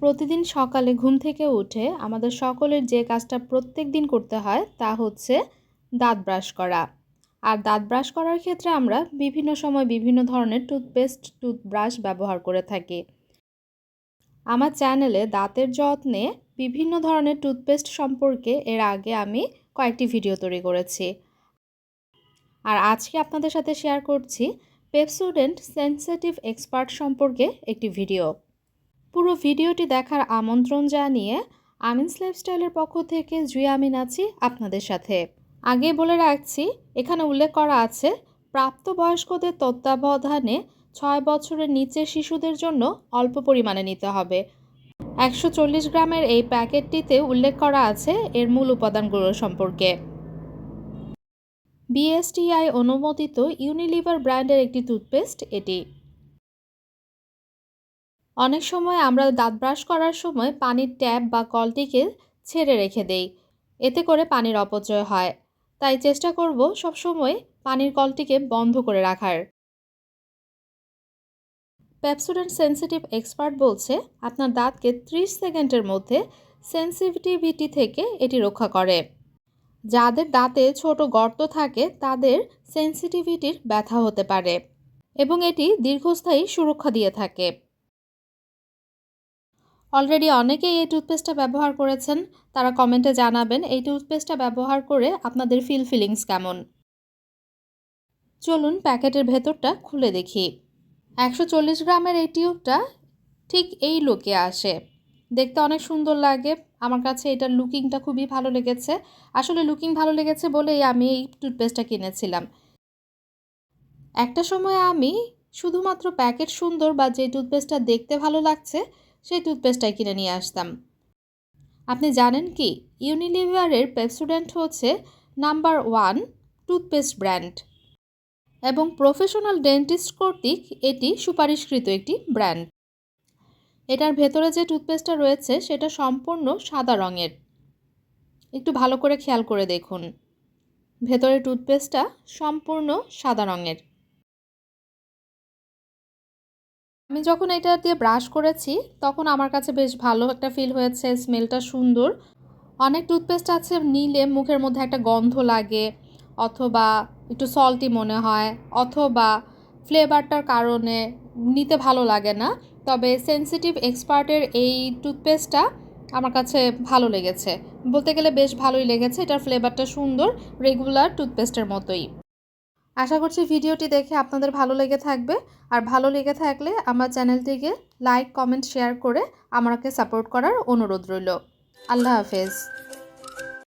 প্রতিদিন সকালে ঘুম থেকে উঠে আমাদের সকলের যে কাজটা প্রত্যেক দিন করতে হয় তা হচ্ছে দাঁত ব্রাশ করা। আর দাঁত ব্রাশ করার ক্ষেত্রে আমরা বিভিন্ন সময় বিভিন্ন ধরনের টুথপেস্ট, টুথব্রাশ ব্যবহার করে থাকি। আমার চ্যানেলে দাঁতের যত্নে বিভিন্ন ধরনের টুথপেস্ট সম্পর্কে এর আগে আমি কয়েকটি ভিডিও তৈরি করেছি। আর আজকে আপনাদের সাথে শেয়ার করছি পেপসুডেন্ট সেন্সিটিভ এক্সপার্ট সম্পর্কে একটি ভিডিও। পুরো ভিডিওটি দেখার আমন্ত্রণ জানিয়ে আমিনস লাইফস্টাইলের পক্ষ থেকে জুই আমিন আছি আপনাদের সাথে। আগে বলে রাখছি, এখানে উল্লেখ করা আছে, প্রাপ্তবয়স্কদের তত্ত্বাবধানে ছয় বছরের নিচে শিশুদের জন্য অল্প পরিমাণে নিতে হবে। একশো চল্লিশ গ্রামের এই প্যাকেটটিতে উল্লেখ করা আছে এর মূল উপাদানগুলো সম্পর্কে। বিএসটিআই অনুমোদিত ইউনিলিভার ব্র্যান্ডের একটি টুথপেস্ট, এটি। অনেক সময় আমরা দাঁত ব্রাশ করার সময় পানির ট্যাপ বা কলটিকে ছেড়ে রেখে দেই। এতে করে পানির অপচয় হয়। তাই চেষ্টা করব সবসময় পানির কলটিকে বন্ধ করে রাখার। প্যাপসুডেন্ট সেন্সিটিভ এক্সপার্ট বলছে, আপনার দাঁতকে 30 সেকেন্ডের মধ্যে সেন্সিটিভিটি থেকে এটি রক্ষা করে। যাদের দাঁতে ছোট গর্ত থাকে, তাদের সেন্সিটিভিটির ব্যথা হতে পারে এবং এটি দীর্ঘস্থায়ী সুরক্ষা দিয়ে থাকে। অলরেডি অনেকেই এই টুথপেস্টটা ব্যবহার করেছেন। তারা কমেন্টে জানাবেন, এই টুথপেস্টটা ব্যবহার করে আপনাদের ফিল ফিলিংস কেমন? চলুন প্যাকেটের ভেতরটা খুলে দেখি। একশো চল্লিশ গ্রামের এই টিউবটা ঠিক এই লুকে আসে। দেখতে অনেক সুন্দর লাগে। আমার কাছে এটার লুকিংটা খুবই ভালো লেগেছে। আসলে লুকিং ভালো লেগেছে বলেই আমি এই টুথপেস্টটা কিনেছিলাম। একটা সময় আমি শুধুমাত্র প্যাকেট সুন্দর বা যে টুথপেস্টটা দেখতে ভালো লাগছে সেই টুথপেস্টটাই কিনে নিয়ে আসতাম। আপনি জানেন কি? ইউনিলিভারের পেপসুডেন্ট হচ্ছে নাম্বার ওয়ান টুথপেস্ট ব্র্যান্ড এবং প্রফেশনাল ডেন্টিস্ট কর্তৃক এটি সুপারিশকৃত একটি ব্র্যান্ড। এটার ভেতরে যে টুথপেস্টটা রয়েছে, সেটা সম্পূর্ণ সাদা রঙের। একটু ভালো করে খেয়াল করে দেখুন। ভেতরে টুথপেস্টটা সম্পূর্ণ সাদা রঙের। আমি যখন এটা দিয়ে ব্রাশ করেছি, তখন আমার কাছে বেশ ভালো একটা ফিল হয়েছে স্মেলটা সুন্দর। অনেক টুথপেস্ট আছে নিলে মুখের মধ্যে একটা গন্ধ লাগে, অথবা একটু সল্টি মনে হয়, অথবা ফ্লেভারটার কারণে নিতে ভালো লাগে না, তবে সেন্সিটিভ এক্সপার্টের এই টুথপেস্টটা আমার কাছে ভালো লেগেছে। বলতে গেলে বেশ ভালোই লেগেছে, এটার ফ্লেভারটা সুন্দর রেগুলার টুথপেস্টের মতোই। আশা করছি ভিডিওটি দেখে আপনাদের ভালো লেগে থাকবে। আর ভালো লেগে থাকলে আমার চ্যানেলটিকে লাইক, কমেন্ট, শেয়ার করে আমাকে সাপোর্ট করার অনুরোধ রইল। আল্লাহ হাফেজ।